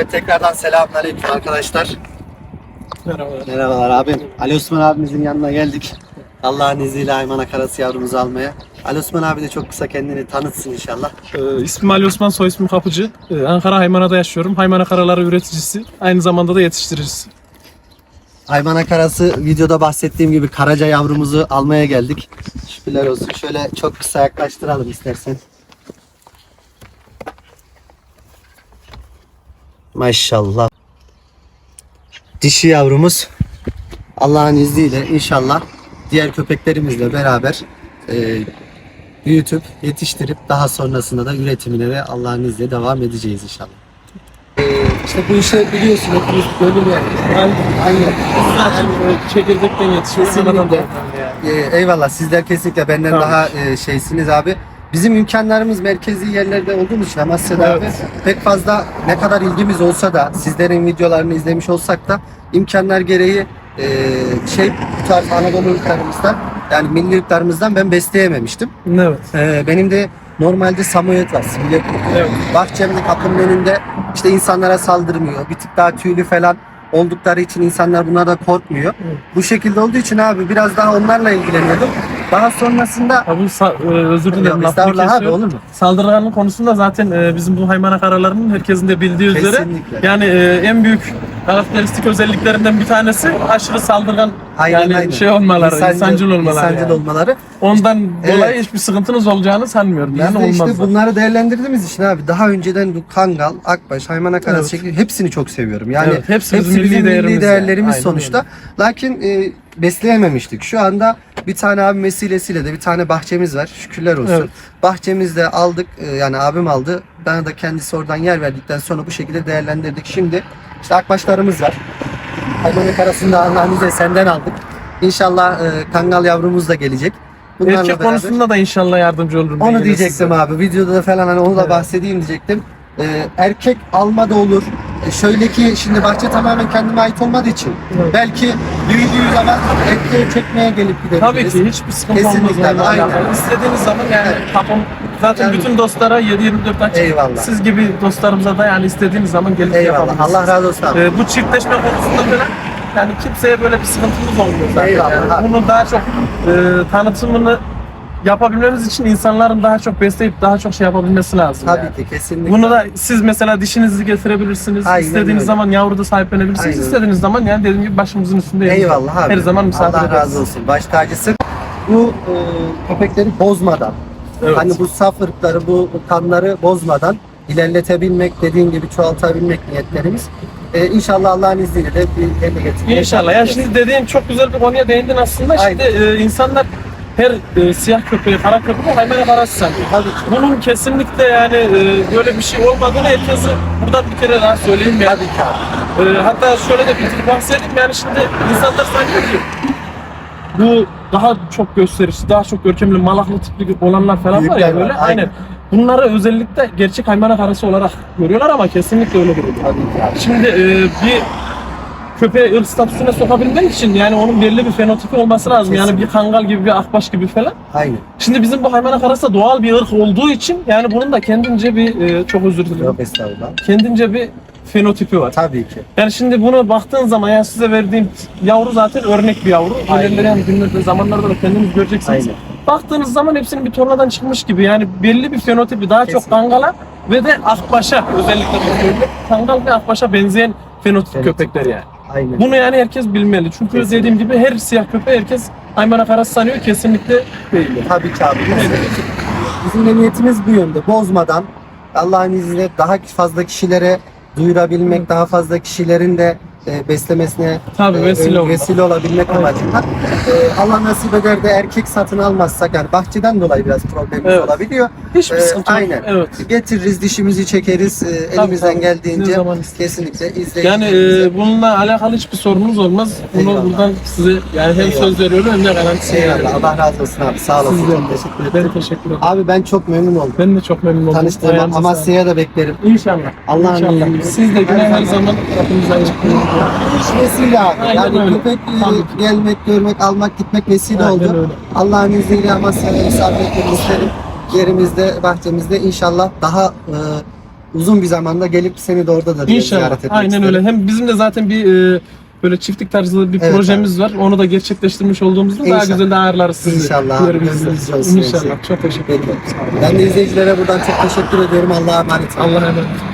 Evet tekrardan selamünaleyküm arkadaşlar. Merhabalar. Merhabalar abim. Ali Osman abimizin yanına geldik. Allah'ın izniyle Aymana Karası yavrumuzu almaya. Ali Osman abi de çok kısa kendini tanıtsın inşallah. Ee, ismim Ali Osman, soy ismim Kapıcı. Ee, Ankara Haymana'da yaşıyorum. Haymana karaları üreticisi. Aynı zamanda da yetiştiricisi. Aymana Karası videoda bahsettiğim gibi Karaca yavrumuzu almaya geldik. Şükürler olsun. Şöyle çok kısa yaklaştıralım istersen. Maşallah. Dişi yavrumuz Allah'ın izniyle inşallah diğer köpeklerimizle beraber e, büyütüp yetiştirip daha sonrasında da üretimine ve Allah'ın izniyle devam edeceğiz inşallah. E, işte bu işi biliyorsun hepimiz gönül. Aynen. Zaten e, çekirdekten yetişiyoruz. Kesinlikle. Ee, eyvallah sizler kesinlikle benden Tamam. daha e, şeysiniz abi. Bizim imkanlarımız merkezi yerlerde olduğumuz için Amasya'da Evet. abi pek fazla ne kadar ilgimiz olsa da sizlerin videolarını izlemiş olsak da imkanlar gereği e, şey bu tarz Anadolu ırklarımızdan yani milli ırklarımızdan ben besleyememiştim. Evet. Ee, benim de normalde Samoyed var. Sivile Evet. Bahçemde kapının önünde işte insanlara saldırmıyor. Bir tık daha tüylü falan oldukları için insanlar bunlardan korkmuyor. Evet. Bu şekilde olduğu için abi biraz daha onlarla ilgileniyordum. Daha sonrasında Abi sa- e, özür dilerim. Yok, lafını estağfurullah abi, kesiyorum. olur mu? Saldırganlık konusunda zaten e, bizim bu haymana karalarının herkesin de bildiği üzere Kesinlikle. yani e, en büyük karakteristik özelliklerinden bir tanesi aşırı saldırgan yani şey olmaları, insancıl, olmaları. insancıl yani. olmaları. Ondan Evet. dolayı hiçbir sıkıntınız olacağını sanmıyorum. Biz yani de olmaz. işte da. bunları değerlendirdiğimiz için abi daha önceden bu Kangal, Akbaş, Haymana Karası Evet. şekli hepsini çok seviyorum. Yani Evet, hepsi bizim milli değerimiz değerlerimiz, yani. Aynen sonuçta. Lakin e, besleyememiştik. Şu anda bir tane abi vesilesiyle de bir tane bahçemiz var. Şükürler olsun. Evet. Bahçemizde aldık. e, yani abim aldı. Bana da kendisi oradan yer verdikten sonra bu şekilde değerlendirdik. Şimdi işte akbaşlarımız var. Haymana Karası'nı da Allah'ın izniyle senden aldık. İnşallah e, Kangal yavrumuz da gelecek. Bunlarla Erkek beraber- konusunda da inşallah yardımcı olurum. onu diyecektim size. abi. Videoda da falan hani onu da Evet. bahsedeyim diyecektim. Ee, erkek alma da olur. Ee, şöyle ki şimdi bahçe tamamen kendime ait olmadığı için Evet. belki büyüdüğü zaman erkeğe çekmeye gelip gidebiliriz. Tabii ki hiçbir sıkıntı Kesinlikle, olmaz. onunla aynen. alakalı. İstediğiniz zaman yani Evet. kapım zaten Yani- bütün dostlara 7-24 açık. Eyvallah. Siz gibi dostlarımıza da yani istediğiniz zaman gelip Eyvallah. yapabilirsiniz. Allah razı olsun abi. Ee, bu çiftleşme konusunda falan yani kimseye böyle bir sıkıntımız olmuyor zaten. Eyvallah Yani bunu daha çok e, tanıtımını yapabilmemiz için insanların daha çok besleyip daha çok şey yapabilmesi lazım. Tabii yani. ki kesinlikle. Bunu da siz mesela dişinizi getirebilirsiniz. Aynen İstediğiniz öyle. zaman yavru da sahiplenebilirsiniz. Aynen. İstediğiniz zaman yani dediğim gibi başımızın üstünde. Eyvallah abi. Her zaman misafir Allah ederiz. razı olsun. Baş tacısın. Bu e, köpekleri bozmadan, Evet. hani bu saf ırkları, bu kanları bozmadan ilerletebilmek, dediğin gibi çoğaltabilmek niyetlerimiz. Ee, inşallah Allah'ın izniyle de bir yerine getirmeye İnşallah. Ya şimdi dediğin çok güzel bir konuya değindin aslında. Şimdi e, insanlar her e, siyah köpeği, kara köpeği haymana karası sanıyor. Bunun kesinlikle yani e, böyle bir şey olmadığını herkese buradan bir kere daha söyleyeyim yani. Tabii ki abi. E, hatta şöyle de bir bahsedeyim yani şimdi insanlar sanıyor ki bu daha çok gösterişli, daha çok görkemli, malaklı tipli olanlar falan var Büyükler ya var, böyle. aynen. Aynen. Bunları özellikle gerçek haymana karası olarak görüyorlar ama kesinlikle öyle değil. Tabii ki abi. Şimdi e, bir köpeği ırk statüsüne sokabilmek için yani onun belli bir fenotipi olması lazım. Yani bir kangal gibi bir akbaş gibi falan. Aynen. Şimdi bizim bu haymana karası doğal bir ırk olduğu için yani bunun da kendince bir e, çok özür dilerim. Yok estağfurullah. Kendince bir fenotipi var. Tabii ki. Yani şimdi bunu baktığın zaman yani size verdiğim yavru zaten örnek bir yavru. Aynen. İlerleyen günlerde zamanlarda da kendiniz göreceksiniz. Aynen. Baktığınız zaman hepsinin bir tornadan çıkmış gibi yani belli bir fenotipi daha çok Kesinlikle. kangala ve de akbaşa özellikle kangal ve akbaşa benzeyen fenotip Fenotip. köpekler yani. Aynen. Bunu yani herkes bilmeli. Çünkü Kesinlikle. dediğim gibi her siyah köpeği herkes Aymana Karası sanıyor. Kesinlikle değil. Tabii ki abi. Bizim de niyetimiz bu yönde. Bozmadan Allah'ın izniyle daha fazla kişilere duyurabilmek, daha fazla kişilerin de e, beslemesine Tabii, e, vesile vesile olabilmek amacıyla. E, Allah nasip eder de erkek satın almazsak yani bahçeden dolayı biraz problemimiz Evet. olabiliyor. Hiçbir Ee, sıkıntı yok. aynen. Evet. Getiririz, dişimizi çekeriz. e, elimizden tabii. geldiğince zaman kesinlikle Yani izleyicilerimize e, bununla alakalı hiçbir sorunuz olmaz. Bunu Eyvallah. buradan size yani hem Eyvallah. söz veriyorum hem de garantisini Eyvallah. veriyorum. Allah razı olsun abi. Sağ olasın. Sizden teşekkür Ben ederim. teşekkür ederim. Abi ben çok memnun oldum. Ben de çok memnun oldum. Tanıştığıma Ayağınıza sağlık. Amasya'ya da beklerim. İnşallah. Allah'ın İnşallah. izniyle. Siz de yine Her zaman. kapınızı açık. Vesile abi. Yani köpek e, gelmek, görmek, almak, gitmek vesile oldu. Allah'ın izniyle Amasya'da misafir etmek isterim. Yerimizde, bahçemizde inşallah daha e, uzun bir zamanda gelip seni de orada da bir İnşallah. ziyaret etmek Aynen isterim. öyle. Hem bizim de zaten bir e, böyle çiftlik tarzı bir Evet projemiz var. Onu da gerçekleştirmiş olduğumuzda daha İnşallah. güzel de ağırlarız sizi. İnşallah. Olsun İnşallah. Çok teşekkür ederim. Ben de izleyicilere buradan çok teşekkür ediyorum. Allah'a emanet olun. Allah'a emanet.